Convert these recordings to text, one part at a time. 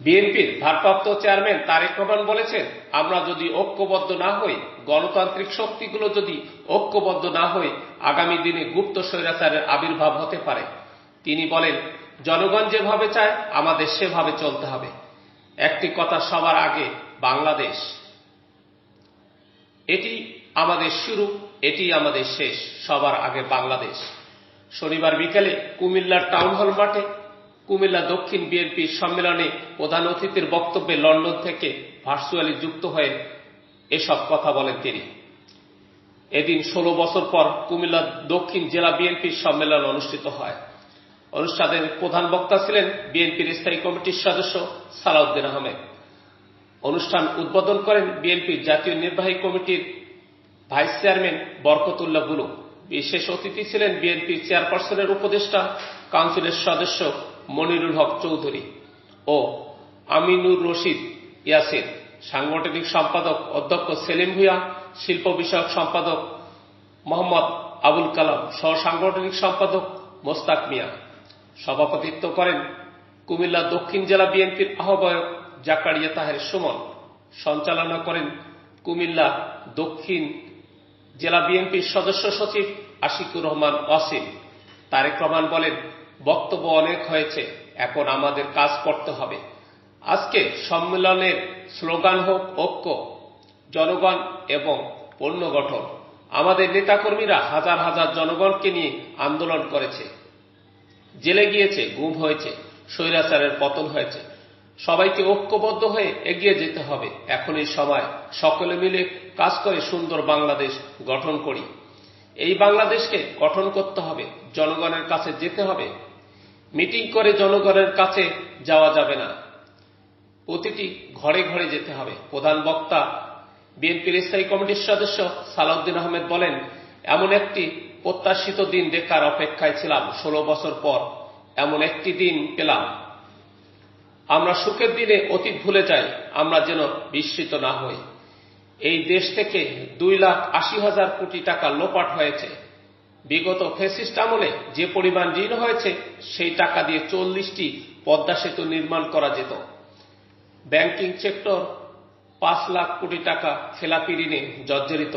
বিএনপির ভারপ্রাপ্ত চেয়ারম্যান তারেক রহমান বলেছেন, আমরা যদি ঐক্যবদ্ধ না হই, গণতান্ত্রিক শক্তিগুলো যদি ঐক্যবদ্ধ না হই, আগামী দিনে গুপ্ত স্বৈরাচারের আবির্ভাব হতে পারে। তিনি বলেন, জনগণ যেভাবে চায়, আমাদের সেভাবে চলতে হবে। একটি কথা সবার আগে, বাংলাদেশ। এটি আমাদের শুরু, এটি আমাদের শেষ, সবার আগে বাংলাদেশ। শনিবার বিকেলে কুমিল্লার টাউন হল মাঠে কুমিল্লা দক্ষিণ বিএনপির সম্মেলনে প্রধান অতিথির বক্তব্যে লন্ডন থেকে ভার্চুয়ালি যুক্ত হয়ে এসব কথা বলেন তিনি। এদিন ষোলো বছর পর কুমিল্লা দক্ষিণ জেলা বিএনপির সম্মেলন অনুষ্ঠিত হয়। অনুষ্ঠানের প্রধান বক্তা ছিলেন বিএনপির স্থায়ী কমিটির সদস্য সালাউদ্দিন আহমেদ। অনুষ্ঠান উদ্বোধন করেন বিএনপির জাতীয় নির্বাহী কমিটির ভাইস চেয়ারম্যান বরকতুল্লাহ বুলু। বিশেষ অতিথি ছিলেন বিএনপির চেয়ারপারসনের উপদেষ্টা, কাউন্সিলের সদস্য মনিরুল হক চৌধুরী ও আমিনুর রশিদ ইয়াসির। সাংগঠনিক সম্পাদক অধ্যক্ষ সেলিম ভুয়া শিল্প বিষয়ক সম্পাদক মোহাম্মদ আবুল কালাম সহ সাংগঠনিক সম্পাদক মোস্তাক মিয়া। সভাপতিত্ব করেন কুমিল্লা দক্ষিণ জেলা বিএনপির আহ্বায়ক জাকারিয়া তাহের সুমন। সঞ্চালনা করেন কুমিল্লা দক্ষিণ জেলা বিএনপির সদস্য সচিব আশিকুর রহমান ওয়াসিম তারেক রহমান বলেন বক্তব্য অনেক হয়েছে, এখন আমাদের কাজ করতে হবে। আজকে সম্মেলনের স্লোগান হোক, ঐক্য, জনগণ এবং পণ্য গঠন। আমাদের নেতাকর্মীরা হাজার হাজার জনগণকে নিয়ে আন্দোলন করেছে। জেলে গিয়েছে, গুম হয়েছে, স্বৈরাচারের পতন হয়েছে। সবাইকে ঐক্যবদ্ধ হয়ে এগিয়ে যেতে হবে। এখন এই সময় সকলে মিলে কাজ করে সুন্দর বাংলাদেশ গঠন করি। এই বাংলাদেশকে গঠন করতে হবে, জনগণের কাছে যেতে হবে মিটিং করে জনগণের কাছে যাওয়া যাবে না। প্রতিটি ঘরে ঘরে যেতে হবে। প্রধান বক্তা, বিএনপির স্থায়ী কমিটির সদস্য সালাউদ্দিন আহমেদ বলেন, এমন একটি প্রত্যাশিত দিন দেখার অপেক্ষায় ছিলাম। ষোলো বছর পর এমন একটি দিন পেলাম। আমরা সুখের দিনে অতীত ভুলে যাই, আমরা যেন বিস্মিত না হই। এই দেশ থেকে দুই লাখ আশি হাজার কোটি টাকা লোপাট হয়েছে। বিগত ফেসিস্ট আমলে যে পরিমাণ ঋণ হয়েছে, সেই টাকা দিয়ে চল্লিশটি পদ্মা সেতু নির্মাণ করা যেত। ব্যাংকিং সেক্টর পাঁচ লাখ কোটি টাকা খেলাপি ঋণে জর্জরিত।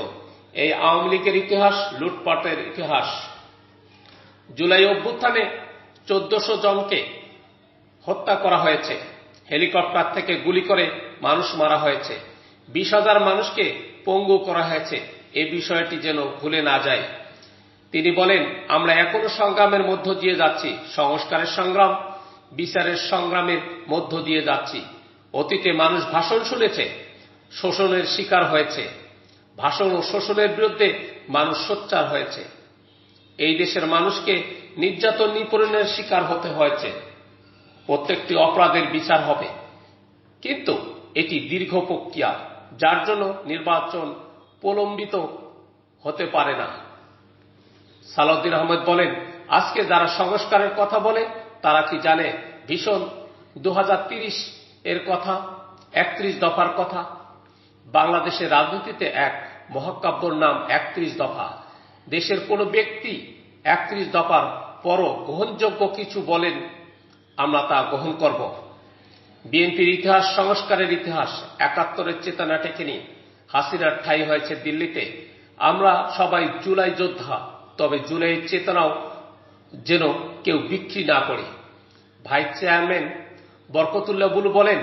এই আওয়ামী লীগের ইতিহাস, লুটপাটের ইতিহাস। জুলাই অভ্যুত্থানে চোদ্দশো জনকে হত্যা করা হয়েছে। হেলিকপ্টার থেকে গুলি করে মানুষ মারা হয়েছে। বিশ হাজার মানুষকে পঙ্গু করা হয়েছে। এ বিষয়টি যেন ভুলে না যায়। তিনি বলেন, আমরা এখনও সংগ্রামের মধ্য দিয়ে যাচ্ছি, সংস্কারের সংগ্রাম, বিচারের সংগ্রামের মধ্য দিয়ে যাচ্ছি। অতীতে মানুষ ভাষণ শুনেছে, শোষণের শিকার হয়েছে। ভাষণ ও শোষণের বিরুদ্ধে মানুষ সোচ্চার হয়েছে। এই দেশের মানুষকে নির্যাতন নিপীড়নের শিকার হতে হয়েছে। প্রত্যেকটি অপরাধের বিচার হবে। কিন্তু এটি দীর্ঘ প্রক্রিয়া, যার জন্য নির্বাচন প্রলম্বিত হতে পারে না। সালাউদ্দিন আহমেদ বলেন, আজকে যারা সংস্কারের কথা বলে, তারা কি জানে? ভীষণ। দু এর কথা, একত্রিশ দফার কথা। বাংলাদেশের রাজনীতিতে এক, মহাকাব্যর নাম একত্রিশ দফা। দেশের কোনো ব্যক্তি একত্রিশ দফার পরও গ্রহণযোগ্য কিছু বলেন, আমরা তা গ্রহণ করব। বিএনপির ইতিহাস, সংস্কারের ইতিহাস, একাত্তরের চেতনা টেকেনি হাসিনার ঠাই হয়েছে দিল্লিতে। আমরা সবাই জুলাই যোদ্ধা। তবে জুলাইয়ের চেতনাও যেন কেউ বিক্রি না করে। ভাইস চেয়ারম্যান বরকতুল্লাহ বুলু বলেন,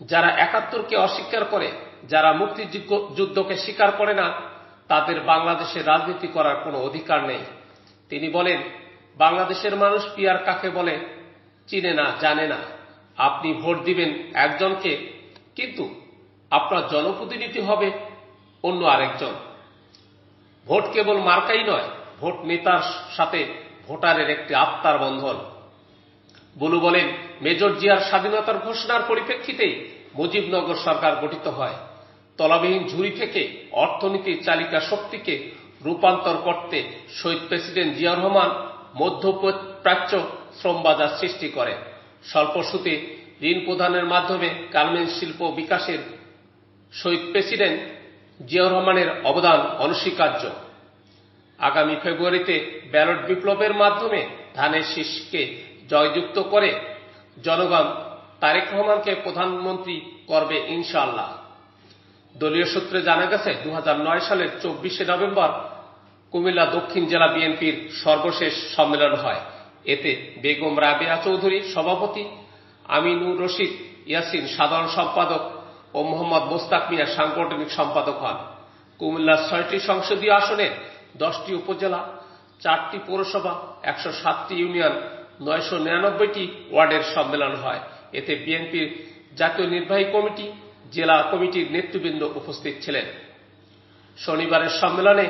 যারা একাত্তরকে অস্বীকার করে, যারা মুক্তিযুদ্ধকে স্বীকার করে না, তাদের বাংলাদেশে রাজনীতি করার কোনো অধিকার নেই। তিনি বলেন, বাংলাদেশের মানুষ পিয়ার কাকে বলে, চিনে না, জানে না। আপনি ভোট দিবেন একজনকে, কিন্তু আপনার জনপ্রতিনিধি হবে অন্য আরেকজন। ভোট কেবল মার্কাই নয় ভোট নেতার সাথে ভোটারের একটি আত্মার বন্ধন। বুলু বলেন, মেজর জিয়ার স্বাধীনতার ঘোষণার পরিপ্রেক্ষিতেই মুজিবনগর সরকার গঠিত হয়। তলাবিহীন ঝুড়ি থেকে অর্থনীতির চালিকা শক্তিকে রূপান্তর করতে শহীদ প্রেসিডেন্ট জিয়া রহমান মধ্যপ্রাচ্য শ্রমবাজার সৃষ্টি করে স্বল্প সুতে ঋণ প্রদানের মাধ্যমে গার্মেন্টস শিল্প বিকাশের শহীদ প্রেসিডেন্ট জিয়া রহমানের অবদান অনস্বীকার্য। আগামী ফেব্রুয়ারিতে ব্যালট বিপ্লবের মাধ্যমে ধানের শীষকে জয়যুক্ত করে জনগণ তারেক রহমানকে প্রধানমন্ত্রী করবে ইনশাআল্লাহ। দলীয় সূত্রে জানা গেছে দু হাজার নয় সালের চব্বিশে নভেম্বর কুমিল্লা দক্ষিণ জেলা বিএনপির সর্বশেষ সম্মেলন হয়। এতে বেগম রাবেয়া চৌধুরী সভাপতি, আমিনুর রশিদ ইয়াসিন সাধারণ সম্পাদক ও মোহাম্মদ মোস্তাক মিয়া সাংগঠনিক সম্পাদক হন। কুমিল্লার ছয়টি সংসদীয় আসনের দশটি উপজেলা, চারটি পৌরসভা, একশো সাতটি ইউনিয়ন, নয়শো নিরানব্বইটি ওয়ার্ডের সম্মেলন হয়। এতে বিএনপির জাতীয় নির্বাহী কমিটি, জেলা কমিটির নেতৃবৃন্দ উপস্থিত ছিলেন। শনিবারের সম্মেলনে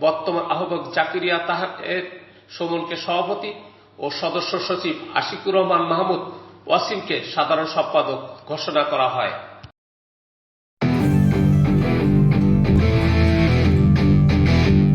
বর্তমান আহ্বক জাকিরিয়া তাহের সুমনকে সভাপতি ও সদস্য সচিব আশিকুর রহমান মাহমুদ ওয়াসিমকে সাধারণ সম্পাদক ঘোষণা করা হয়।